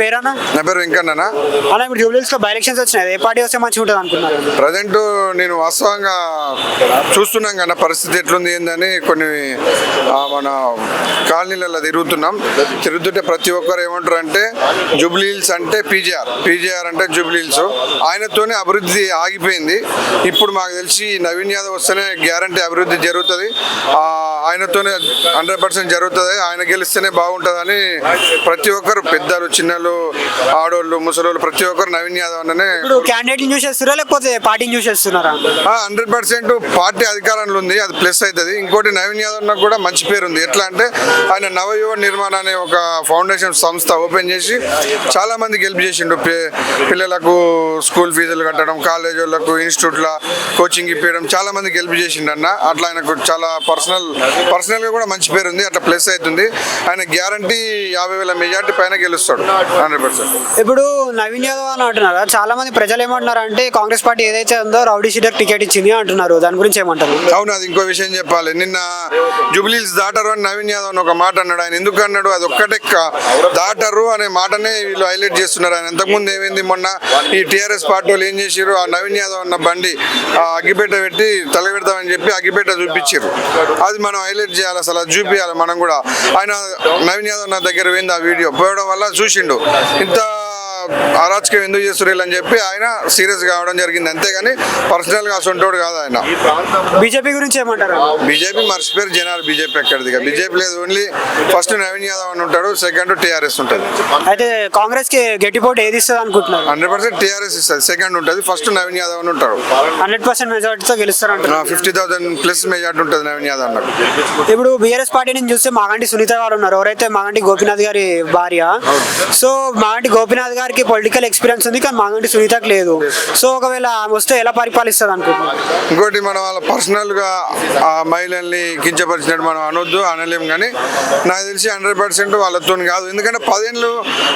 పేరన్నా? నా పేరు వెంకన్ననా. అలా ఇప్పుడు జూబ్లీస్లో బై ఎలక్షన్స్ వచ్చినాయి. ఏ పార్టీ వస్తే మంచిగా ఉంటుంది అనుకున్నారు? ప్రజెంట్ నేను వాస్తవంగా చూస్తున్నాం కదా పరిస్థితి ఎట్లుంది ఏందని. కొన్ని ఆ, మన కాలనీలలో తిరుగుతున్నాం. తిరుగుతుంటే ప్రతి ఒక్కరు ఏమంటారు అంటే జూబ్లీ హిల్స్ అంటే పీజీఆర్. పీజీఆర్ అంటే జూబ్లీ హిల్స్ ఆయనతోనే అభివృద్ధి ఆగిపోయింది. ఇప్పుడు మాకు తెలిసి నవీన్ యాదవ్ వస్తేనే గ్యారంటీ అభివృద్ధి జరుగుతుంది. ఆ, ఆయనతోనే హండ్రెడ్ పర్సెంట్ జరుగుతుంది. ఆయన గెలిస్తేనే బాగుంటుందని ప్రతి ఒక్కరు పెద్దలు చిన్నలు ఆడోళ్ళు ముసలోళ్ళు ప్రతి ఒక్కరు నవీన్ యాదవ్ అన్ననే ఇప్పుడు క్యాండిడేట్ని చూస్ చేస్తున్నారా లేకపోతే పార్టీని చూస్ చేస్తున్నారా హండ్రెడ్ పర్సెంట్ పార్టీ అధికారంలో ఉంది అది ప్లస్ అవుతుంది ఇంకోటి నవీన్ యాదవ్ నాకు కూడా మంచి పేరు ఉంది. ఎట్లా అంటే ఆయన నవయువ నిర్మాణ అనే ఒక ఫౌండేషన్ సంస్థ ఓపెన్ చేసి చాలా మంది గెలుపు చేసిండు. పిల్లలకు స్కూల్ ఫీజులు కట్టడం కాలేజ్ వాళ్ళకు ఇన్స్టిట్యూట్ల కోచింగ్ ఇప్పించడం చాలా మంది గెలుపు చేసిండు అన్న. అట్లా ఆయనకు చాలా పర్సనల్ పర్సనల్గా కూడా మంచి పేరు ఉంది అట్లా ప్లస్ అవుతుంది. ఆయన గ్యారంటీ యాభై వేల మెజార్టీ పైన గెలుస్తాడు. ఇప్పుడు నవీన్ యాదవ్ అని అంటున్నారు. చాలా మంది ప్రజలు ఏమంటున్నారు అంటే కాంగ్రెస్ పార్టీ ఏదైతే ఉందో రౌడీ షీటర్ టికెట్ ఇచ్చింది అంటున్నారు. దాని గురించి ఏమంటారు? అవును అది ఇంకో విషయం చెప్పాలి. నిన్న జూబ్లీస్ దాటరు అని నవీన్ యాదవ్ అని ఒక మాట అన్నాడు. ఆయన ఎందుకు అన్నాడు? అది ఒక్కటే దాటరు అనే మాటనే వీళ్ళు హైలైట్ చేస్తున్నారు. ఆయన ఇంతకుముందు ఏమైంది? మొన్న ఈ టీఆర్ఎస్ పార్టీ వాళ్ళు ఏం చేసారు ఆ నవీన్ యాదవ్ అన్న బండి ఆ అగ్గిపేట పెట్టి తలపెడతామని చెప్పి అగ్గిపేట చూపించారు అది మనం హైలైట్ చేయాలి అసలు. చూపించాలి మనం కూడా. ఆయన నవీన్ యాదవ్ నా దగ్గర పోయింది ఆ వీడియో. పోవడం వల్ల చూసిండు. 일단 అరాచకం ఎందుకు చేస్తున్నారు అని చెప్పి ఆయన సీరియస్ కావడం జరిగింది. అంతేగాని పర్సనల్గా అసొంటోడు కాదు ఆయన. బీజేపీ గురించి ఏమంటారు? బీజేపీ మర్చిపోయారు జనాలు బీజేపీ ఎక్కడిది బీజేపీ లేదు ఓన్లీ ఫస్ట్ నవీన్ యాదవ్ అని ఉంటాడు సెకండ్ టీఆర్ఎస్ ఉంటుంది. అయితే కాంగ్రెస్కి గట్టి పోటీ ఏది ఇస్తుంది అనుకుంటున్నారు? హండ్రెడ్ పర్సెంట్ టీఆర్ఎస్ ఇస్తుంది సెకండ్ ఉంటుంది ఫస్ట్ నవీన్ యాదవ్ అని ఉంటాడు హండ్రెడ్ పర్సెంట్ మెజార్టీతో గెలుస్తారు ఫిఫ్టీ థౌసండ్ ప్లస్ మెజార్టీ ఉంటుంది నవీన్ యాదవ్ అన్నాడు ఇప్పుడు బీఆర్ఎస్ పార్టీ నుంచి చూస్తే మాగంటి సునీత గారు ఉన్నారు. ఎవరైతే మాగంటి గోపీనాథ్ గారి భార్య సో మాగంటి గోపీనాథ్ గారికి పొలిటికల్ ఎక్స్పీరియన్స్ ఉంది కానీ మాగంటి సునీతకు లేదు. సో ఒకవేళ ఆమె వస్తే ఎలా పరిపాలిస్తుంది అనుకుంటున్నాను ఇంకోటి మనం వాళ్ళ పర్సనల్గా ఆ మహిళల్ని కించపరిచినట్టు మనం అనొద్దు అనలేం కానీ నాకు తెలిసి హండ్రెడ్ పర్సెంట్ వాళ్ళతో కాదు. ఎందుకంటే పదేళ్ళు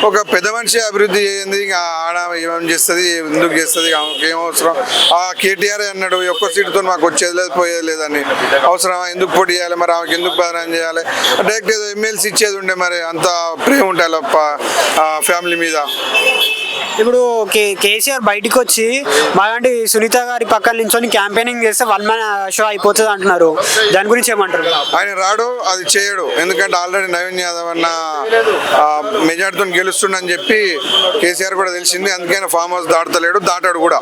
ఒక పెద్ద మనిషి అభివృద్ధి చేయండి ఇంకా ఆడ ఏమేం చేస్తుంది ఎందుకు చేస్తుంది ఆమెకి ఏం అవసరం? ఆ కేటీఆర్ అన్నాడు ఒక్క సీటుతో మాకు వచ్చేది లేదు పోయేది లేదని అవసరమా? ఎందుకు పోటీ చేయాలి? మరి ఆమెకి ఎందుకు బదనాం చేయాలి? డైరెక్ట్ ఏదో ఎమ్మెల్సీ ఇచ్చేది ఉండే మరి అంత ప్రేమ ఉంటాయి ఫ్యామిలీ మీద. ఇప్పుడు కే కేసీఆర్ బయటికి వచ్చి మాలాంటి సునీత గారి పక్కన నించొని క్యాంపెయినింగ్ చేస్తే వన్ మ్యాన్ షో అయిపోతుంది అంటున్నారు. దాని గురించి ఏమంటారు? ఆయన రాడు అది చేయడు. ఎందుకంటే ఆల్రెడీ నవీన్ యాదవ్ అన్న మెజార్టీతో గెలుస్తుండని చెప్పి కేసీఆర్ కూడా తెలిసింది. అందుకని ఫామ్ హౌస్ దాటలేడు దాటాడు కూడా.